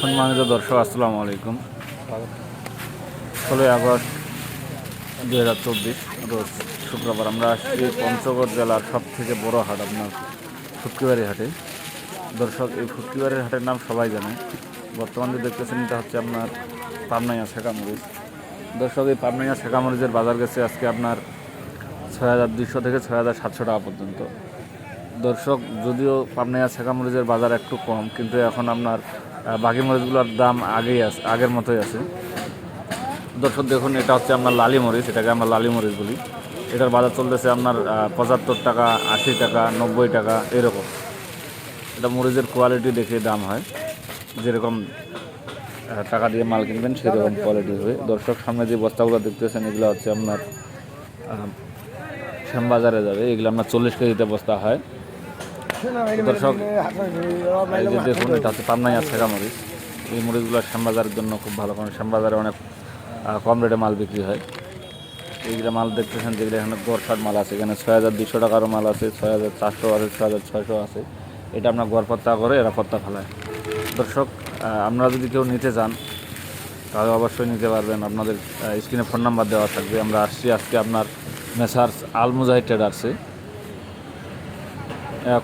সম্মানিত দর্শক, আসসালামু আলাইকুম। ষোলোই আগস্ট দুই হাজার চব্বিশ, রোজ শুক্রবার আমরা আসছি পঞ্চগড় জেলার সব থেকে বড় হাট, আপনার ফুটকিবাড়ি হাটে। দর্শক, এই ফুটকিবাড়ির হাটের নাম সবাই জানে। বর্তমানে দেখতেছেন, এটা হচ্ছে আপনার পাবনাইয়া শেখামরিচ দর্শক, এই পাবনাইয়া শেখামরিচের বাজার গেছে আজকে আপনার ছয় হাজার দুইশো থেকে ছয় হাজার সাতশো টাকা পর্যন্ত। দর্শক, যদিও পাবনাইয়া শেখা মরিচের বাজার একটু কম, কিন্তু এখন আপনার বাকি মরিচগুলোর দাম আগেই আছে আগের মতোই আছে। দর্শক দেখুন, এটা হচ্ছে আপনার লালি মরিচ, এটাকে আমরা লালি মরিচ বলি। এটার বাজার চলতেছে আপনার পঁচাত্তর টাকা, আশি টাকা, নব্বই টাকা, এরকম। এটা মরিচের কোয়ালিটি দেখে দাম হয়। যেরকম টাকা দিয়ে মাল কিনবেন, সেরকম কোয়ালিটি হবে। দর্শক, সামনে যে বস্তাগুলো দেখতেছেন, এগুলো হচ্ছে আপনার শ্যামবাজারে যাবে। এগুলো আপনার চল্লিশ কেজিতে বস্তা হয়। দর্শক, এই যে দেখুন, এটা হচ্ছে পাবনাইয়া ছেঁড়া মরিচ এই মরিচগুলো শ্যামবাজারের জন্য খুব ভালো, কারণ শ্যামবাজারে অনেক কম রেটে মাল বিক্রি হয়। এইগুলো মাল দেখতেছেন, যেগুলো এখানে গড়সার মাল আছে, এখানে ছয় হাজার দুশো টাকারও মাল আছে, ছয় হাজার চারশো আছে, ছয় হাজার ছয়শো আছে। এটা আপনার গড় করে এরা পত্তা ফেলায়। দর্শক আপনারা যদি কেউ নিতে চান, তাহলে অবশ্যই নিতে পারবেন। আপনাদের স্ক্রিনে ফোন নাম্বার দেওয়া থাকবে। আমরা আসছি আজকে আপনার মেসার্স আল মুজাহিদ ট্রেডার্সে।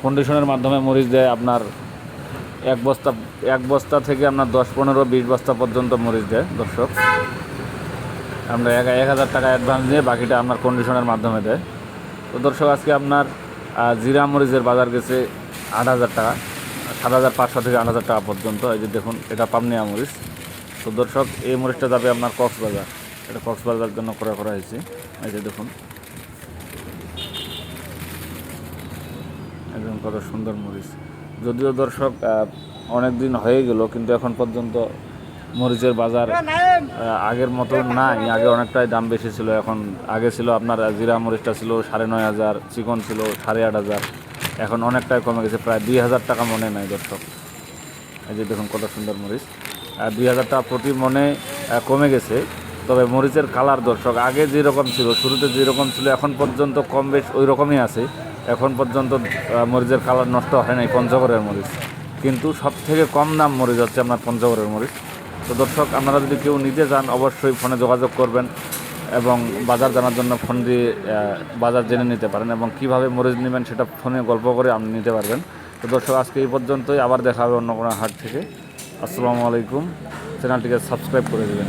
কন্ডিশনের মাধ্যমে মরিচ দেয় আপনার এক বস্তা এক বস্তা থেকে আপনার দশ, পনেরো, বিশ বস্তা পর্যন্ত মরিচ দেয় দর্শক। আমরা এক এক হাজার টাকা অ্যাডভান্স দিয়ে বাকিটা আপনার কন্ডিশনের মাধ্যমে দেয়। তো দর্শক, আজকে আপনার জিরা মরিচের বাজার গেছে আট হাজার টাকা, সাত হাজার পাঁচশো থেকে আট হাজার টাকা পর্যন্ত। এই যে দেখুন, এটা পাবনিয়া মরিচ। তো দর্শক, এই মরিচটা যাবে আপনার কক্সবাজার। এটা কক্সবাজার জন্য করা করা হয়েছে। এই যে দেখুন। একদম কত সুন্দর মরিচ। যদিও দর্শক অনেক দিন হয়ে গেল কিন্তু এখন পর্যন্ত মরিচের বাজার আগের মতো নাই। আগে অনেকটাই দাম বেশি ছিল এখন আগে ছিল আপনার জিরা মরিচটা ছিল সাড়ে নয় হাজার চিকন ছিল সাড়ে আট হাজার। এখন অনেকটাই কমে গেছে প্রায় দুই হাজার টাকা মনে নাই দর্শক। এই যে দেখুন কত সুন্দর মরিচ। আর দুই হাজার টাকা প্রতি মনে কমে গেছে। তবে মরিচের কালার দর্শক আগে যেরকম ছিল শুরুতে যেরকম ছিল এখন পর্যন্ত কম বেশ ওই রকমই আছে। এখন পর্যন্ত মরিচের কালার নষ্ট হয় নাই পঞ্চগড়ের মরিচ। কিন্তু সব থেকে কম দাম মরিচ হচ্ছে আপনার পঞ্চগড়ের মরিচ। তো দর্শক, আপনারা যদি কেউ নিতে চান, অবশ্যই ফোনে যোগাযোগ করবেন এবং বাজার জানার জন্য ফোন দিয়ে বাজার জেনে নিতে পারেন এবং কীভাবে মরিচ নেবেন সেটা ফোনে গল্প করে আপনি নিতে পারবেন। তো দর্শক, আজকে এই পর্যন্তই। আবার দেখা হবে অন্য কোনো হাট থেকে। আসসালামু আলাইকুম। চ্যানেলটিকে সাবস্ক্রাইব করে দেবেন।